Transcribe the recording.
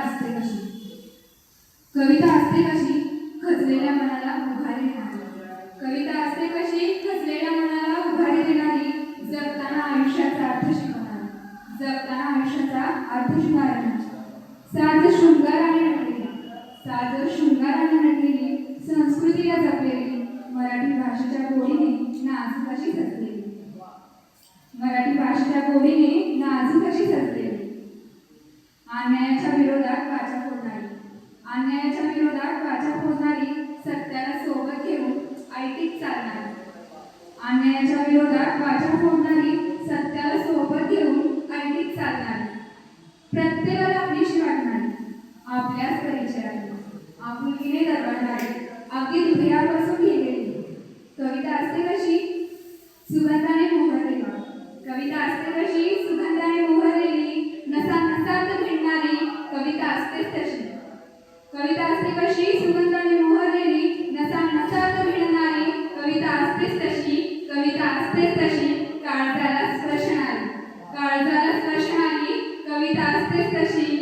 असते कशी? कविता असते कशी? खचलेल्या मनाला उभारी देणारी. कविता असते कशी? खचलेल्या मनाला उभारी देणारी. जगताना आयुष्याचा अर्थ शिकवणारी. जगताना आयुष्याचा अर्थ शिकवणारी. साज शृंगाराने नटलेली साज शृंगाराने नटलेली संस्कृतीला जपलेली. मराठी भाषेच्या गोडीने नाजूक अशी सजलेली. मराठी भाषेच्या गोडीने नाजूक अशी सजलेली. अन्यायाच्या विरोधात वाचा फोडणारी अन्यायाच्या विरोधात वाचा फोडणारी सत्याला सोबत घेऊन ऐटीत चालणारी अन्यायाच्या विरोधात वाचा फोडणारी सत्याला सोबत घेऊन ऐटीत चालणारी. प्रत्येकाला आपलीशी वाटणारी. आपल्याच परिचयाने. आपुलकीने दरवळणारी अगदी हृदयापासून गेलेली. कविता असते कशी? सुगंधाने मोहरलेली. कविता असते कशी? सुगंधाने मोहरलेली. नसा नसात भिडणारी. कविता असतेच तशी. कविता असते कशी? सुगंधाने मोहरलेली. नसा नसात भिडणारी. कविता असतेच तशी. असतेच तशी काळजाला स्पर्शणारी काळजाला स्पर्शणारी कविता असतेच तशी